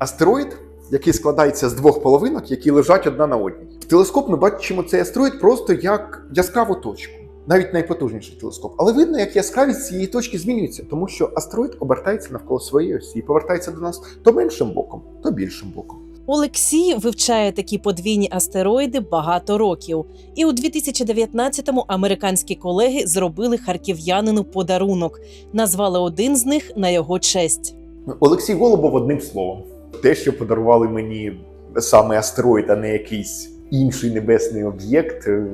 астероїд, який складається з двох половинок, які лежать одна на одній. В телескоп ми бачимо цей астероїд просто як яскраву точку, навіть найпотужніший телескоп. Але видно, як яскравість цієї точки змінюється, тому що астероїд обертається навколо своєї осі і повертається до нас то меншим боком, то більшим боком. Олексій вивчає такі подвійні астероїди багато років. І у 2019-му американські колеги зробили харків'янину подарунок, назвали один з них на його честь. Олексій Голубов одним словом. Те, що подарували мені саме астероїд, а не якийсь інший небесний об'єкт, е,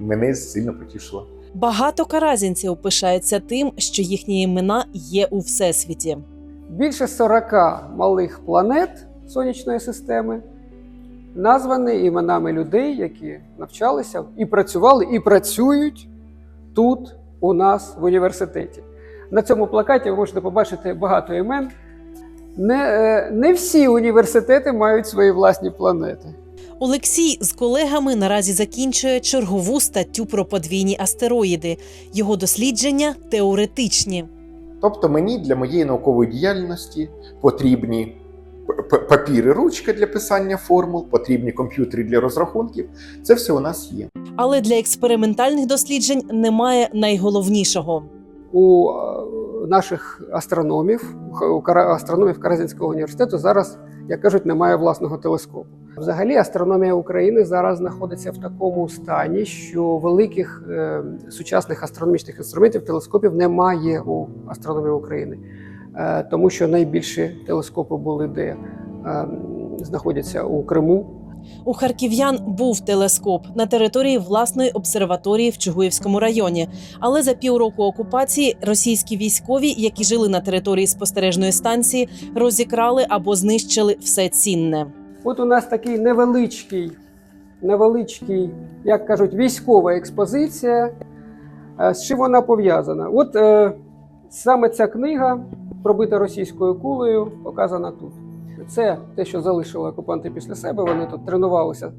мене сильно потішило. Багато каразінців пишаються тим, що їхні імена є у всесвіті. Більше 40 малих планет сонячної системи названі іменами людей, які навчалися і працювали, і працюють тут, у нас в університеті. На цьому плакаті ви можете побачити багато імен. Не, е, не всі університети мають свої власні планети. Олексій з колегами наразі закінчує чергову статтю про подвійні астероїди. Його дослідження теоретичні. Тобто мені для моєї наукової діяльності потрібні п- п- папір ручка для писання формул, потрібні комп'ютери для розрахунків. Це все у нас є. Але для експериментальних досліджень немає найголовнішого. у наших астрономів, астрономів Каразінського університету зараз, як кажуть, немає власного телескопу. Взагалі, астрономія України зараз знаходиться в такому стані, що великих е, сучасних астрономічних інструментів телескопів немає у астрономії України, е, тому що найбільші телескопи були де е, знаходяться у Криму, У харків'ян був телескоп на території власної обсерваторії в Чугуївському районі. Але за півроку окупації російські військові, які жили на території спостережної станції, розікрали або знищили все цінне. От у нас такий невеличкий, невеличкий, як кажуть, військова експозиція. Е, З чим вона пов'язана? От е, саме ця книга, пробита російською кулею, показана тут. Це те, що залишили окупанти після себе. Вони тут тренувалися.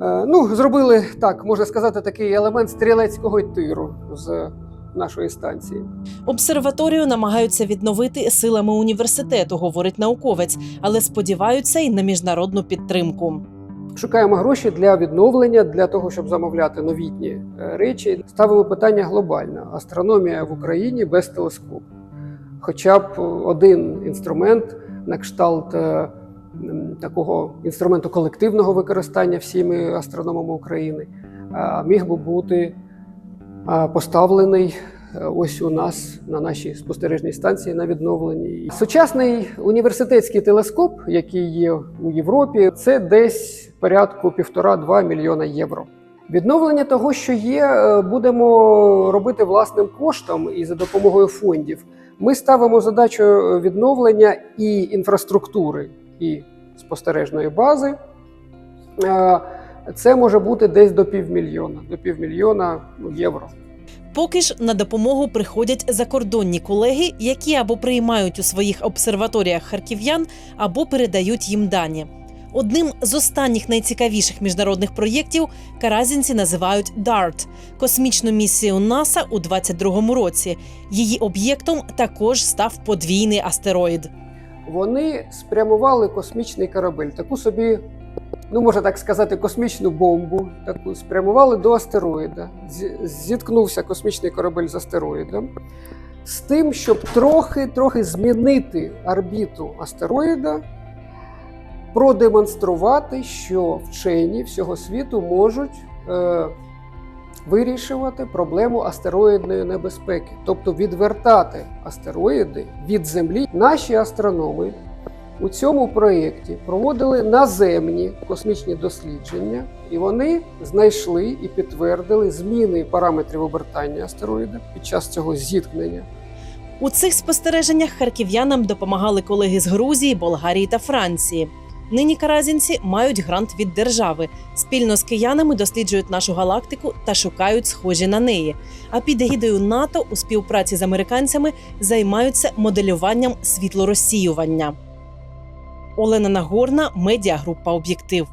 Е, ну, зробили так, можна сказати, такий елемент стрілецького тиру з нашої станції. Обсерваторію намагаються відновити силами університету, говорить науковець, але сподіваються й на міжнародну підтримку. Шукаємо гроші для відновлення, для того, щоб замовляти новітні е, речі. Ставимо питання глобально: астрономія в Україні без телескопу. Хоча б один інструмент на кшталт е, такого інструменту колективного використання всіми астрономами України міг би бути поставлений е, ось у нас на нашій спостережній станції на відновленні. Сучасний університетський телескоп, який є у Європі, це десь порядку півтора-два мільйона євро. Відновлення того, що є, е, будемо робити власним коштом і за допомогою фондів. Ми ставимо задачу відновлення і інфраструктури, і спостережної бази. Е, Це може бути десь до півмільйона, до півмільйона євро. Поки ж на допомогу приходять закордонні колеги, які або приймають у своїх обсерваторіях харків'ян, або передають їм дані. Одним з останніх найцікавіших міжнародних проєктів каразінці називають DART – космічну місію НАСА у 22-му році. Її об'єктом також став подвійний астероїд. Вони спрямували космічний корабель, таку собі, ну можна так сказати, космічну бомбу. Таку спрямували до астероїда. Зіткнувся космічний корабель з астероїдом. З тим, щоб трохи, трохи змінити орбіту астероїда, продемонструвати, що вчені всього світу можуть е, вирішувати проблему астероїдної небезпеки, тобто відвертати астероїди від Землі. Наші астрономи у цьому проєкті проводили наземні космічні дослідження, і вони знайшли і підтвердили зміни параметрів обертання астероїда під час цього зіткнення. У цих спостереженнях харків'янам допомагали колеги з Грузії, Болгарії та Франції. Нині каразінці мають грант від держави. Спільно з киянами досліджують нашу галактику та шукають схожі на неї. А під егідою НАТО у співпраці з американцями займаються моделюванням світлорозсіювання. Олена Нагорна, медіагрупа Об'єктив.